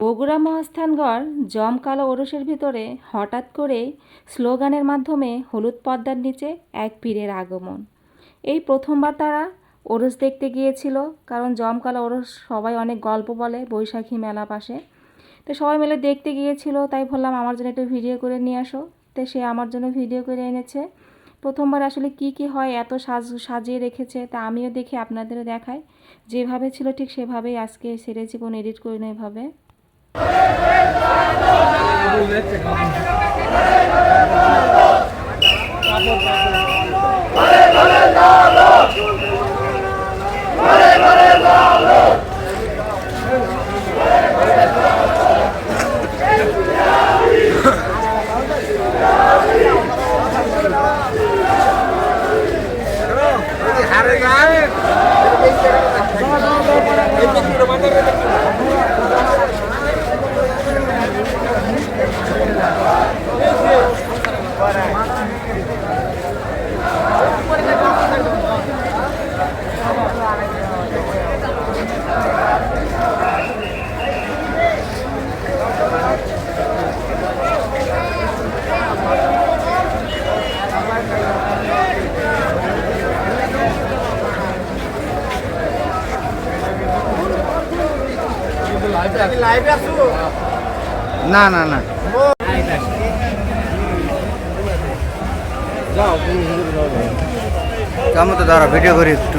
বগুড়া মহাস্থানগড় জমকালো ওরসের ভিতরে হঠাৎ করে স্লোগানের মাধ্যমে হলুদ পর্দার নিচে এক পীরের আগমন। এই প্রথমবার তারা ওরস দেখতে গিয়েছিল, কারণ জমকালো ওরস সবাই অনেক গল্প বলে বৈশাখী মেলা পাশে। তো সবাই মিলে দেখতে গিয়েছিল, তাই বললাম, আমার জন্য একটু ভিডিও করে নিয়ে আসো। তো সে আমার জন্য ভিডিও করে এনেছে। প্রথমবার আসলে কি কি হয়, এত সাজ, সাজিয়ে রেখেছে, তা আমিও দেখি আপনাদেরও দেখাই। যেভাবে ছিল ঠিক সেভাবেই আজকে সেরেছি কোনো এডিট করি না এভাবে Thank you. না না না। কেমন তো দাঁড়া ভিডিও করি একটু।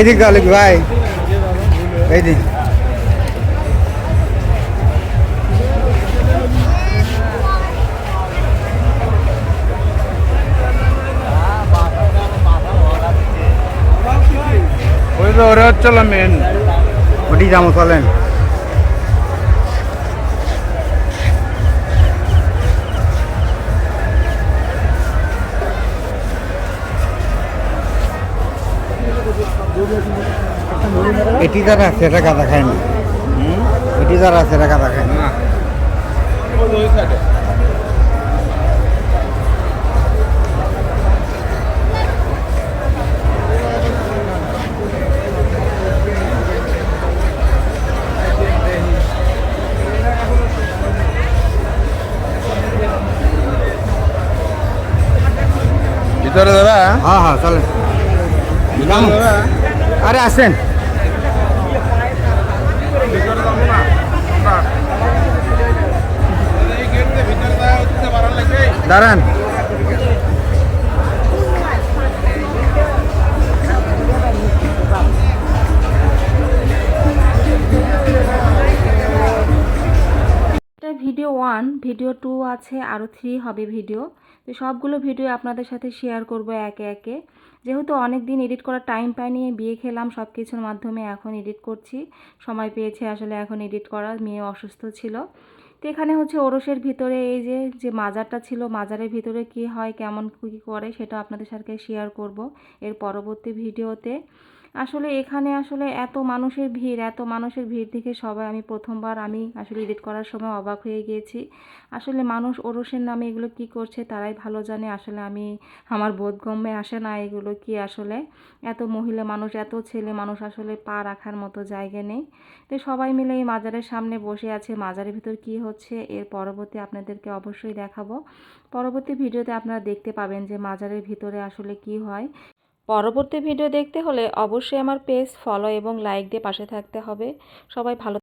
এদিক গালিক ভাই এদিক। ওরা হচ্ছিল মেন ওটি জামা চলেন এটি যারা আছে এটা গাঁদা খায় না। এটি যারা আছে এটা গাঁদা খায় না। ভিতরে দাদা? হ্যাঁ হ্যাঁ চলেন। আরে আসেন। দাঁড়ান। ভিডিও ওয়ান ভিডিও টু আছে আরও থ্রি হবে ভিডিও তো সবগুলো ভিডিও আপনাদের সাথে শেয়ার করব একে একে। যেহেতু অনেক দিন এডিট করার টাইম পাইনি, বিয়ে খেলাম সব কিছুর মাধ্যমে এখন এডিট করছি। সময় পেয়েছে আসলে এখন এডিট করার, মেয়ে অসুস্থ ছিল। তো এখানে হচ্ছে ওরসের ভিতরে এই যে যে মাজারটা ছিল, মাজারের ভিতরে কি হয়, কেমন কী করে, সেটা আপনাদের সাথে শেয়ার করব। এর পরবর্তী ভিডিওতে আসলে এখানে আসলে এত মানুষের ভিড়, এত মানুষের ভিড় দেখে সবাই আমি প্রথমবার আমি আসলে এডিট করার সময় অবাক হয়ে গিয়েছি। আসলে মানুষ ওরসের নামে এগুলো কি করছে তারাই ভালো জানে, আসলে আমি আমার বোধগম্যে আসে না এগুলো কি আসলে। এত মহিলা মানুষ, এত ছেলে মানুষ আসলে পা রাখার মতো জায়গা নেই। তো সবাই মিলে এই মাজারের সামনে বসে আছে, মাজারের ভিতর কি হচ্ছে এর পরবর্তী আপনাদেরকে অবশ্যই দেখাবো। পরবর্তী ভিডিওতে আপনারা দেখতে পাবেন যে মাজারের ভিতরে আসলে কি হয়। পরবর্তী ভিডিও দেখতে হলে অবশ্যই আমার পেজ ফলো এবং লাইক দিয়ে পাশে থাকতে হবে। সবাই ভালো